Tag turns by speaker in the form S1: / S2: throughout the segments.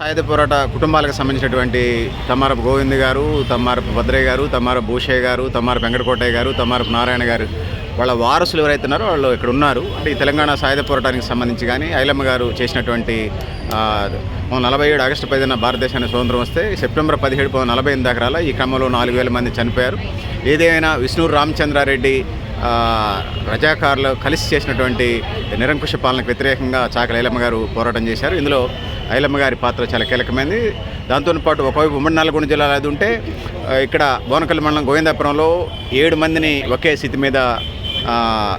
S1: సాయుధ పోరాట కుటుంబాలకు సంబంధించినటువంటి తమ్మారపు గోవింద్ గారు తమ్మారపు భద్రయ్య గారు తమ్మారపు భూషయ్య గారు తమ్మారపు వెంకటకోటయ్య గారు తమ్మారపు నారాయణ గారు వాళ్ళ వారసులు ఎవరైతే ఉన్నారో వాళ్ళు ఇక్కడ ఉన్నారు. అంటే ఈ తెలంగాణ సాయుధ పోరాటానికి సంబంధించి కానీ ఐలమ్మ గారు చేసినటువంటి నలభై ఏడు ఆగస్టు పదిన భారతదేశానికి స్వతంత్రం వస్తే సెప్టెంబర్ పదిహేడు పంతొమ్మిది నలభై ఎనిమిది దాకా ఈ క్రమంలో నాలుగు వేల మంది చనిపోయారు. ఏదైనా విష్ణు రామచంద్రారెడ్డి రజాకారులు కలిసి చేసినటువంటి నిరంకుశ పాలనకు వ్యతిరేకంగా చాకల ఐలమ్మ గారు పోరాటం చేశారు. ఇందులో ఐలమ్మ గారి పాత్ర చాలా కీలకమైంది. దాంతో పాటు ఒకవైపు ఉమ్మడి నల్గొండ జిల్లాలో అది ఉంటే ఇక్కడ బోనకల్లి మండలం గోవిందాపురంలో ఏడు మందిని ఒకే స్థితి మీద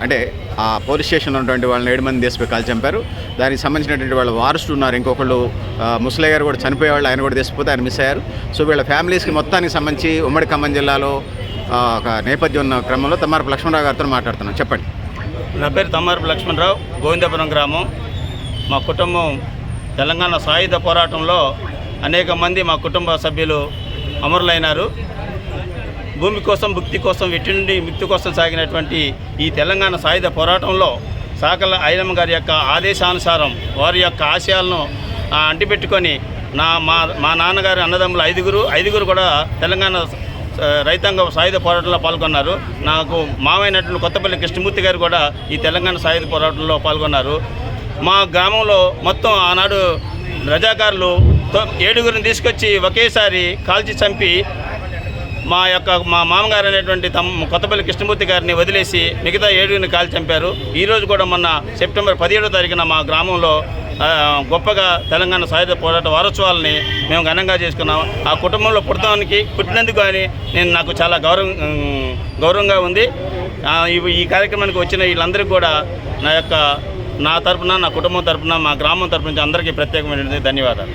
S1: అంటే ఆ పోలీస్ స్టేషన్లో ఉన్నటువంటి వాళ్ళని ఏడు మంది దేశపోయి కాల్ చంపారు. దానికి సంబంధించినటువంటి వాళ్ళ వారసులు ఉన్నారు. ఇంకొకళ్ళు ఆ, ముసలయ్య గారు కూడా చనిపోయేవాళ్ళు ఆయన కూడా దేశపోతే ఆయన మిస్ అయ్యారు. సో వీళ్ళ ఫ్యామిలీస్కి మొత్తానికి సంబంధించి ఉమ్మడి ఖమ్మం జిల్లాలో ఒక నేపథ్యం ఉన్న క్రమంలో తమ్మారపు లక్ష్మణరావు గారితో మాట్లాడుతున్నాం. చెప్పండి.
S2: నా పేరు తమ్మారపు లక్ష్మణరావు గోవిందపురం గ్రామం. మా కుటుంబం తెలంగాణ సాయుధ పోరాటంలో అనేక మంది మా కుటుంబ సభ్యులు అమరులైనారు. భూమి కోసం భుక్తి కోసం వెట్టి నుండి ముక్తి కోసం సాగినటువంటి ఈ తెలంగాణ సాయుధ పోరాటంలో సాకల ఐలమ్మ గారి యొక్క ఆదేశానుసారం వారి యొక్క ఆశయాలను అంటిపెట్టుకొని నా మా మా నాన్నగారి అన్నదమ్ములు ఐదుగురు ఐదుగురు కూడా తెలంగాణ రైతాంగ సాయుధ పోరాటంలో పాల్గొన్నారు. నాకు మావైనటువంటి కొత్తపల్లి కృష్ణమూర్తి గారు కూడా ఈ తెలంగాణ సాయుధ పోరాటంలో పాల్గొన్నారు. మా గ్రామంలో మొత్తం ఆనాడు రజాకారులు తొ- ఏడుగురిని తీసుకొచ్చి ఒకేసారి కాల్చి చంపి మా యొక్క మా మామగారు అనేటువంటి తమ కొత్తపల్లి కృష్ణమూర్తి గారిని వదిలేసి మిగతా ఏడుగురిని కాల్చి చంపారు. ఈరోజు కూడా మొన్న సెప్టెంబర్ పదిహేడో తారీఖున మా గ్రామంలో గొప్పగా తెలంగాణ సాయుధ పోరాట వారోత్సవాలని మేము ఘనంగా చేసుకున్నాం. ఆ కుటుంబంలో పుట్టడానికి పుట్టినందుకు కానీ నేను నాకు చాలా గౌరవం గౌరవంగా ఉంది. ఈ కార్యక్రమానికి వచ్చిన వీళ్ళందరికీ కూడా నా యొక్క నా తరపున నా కుటుంబం తరపున మా గ్రామం తరపు నుంచి అందరికీ ప్రత్యేకమైనటువంటి ధన్యవాదాలు.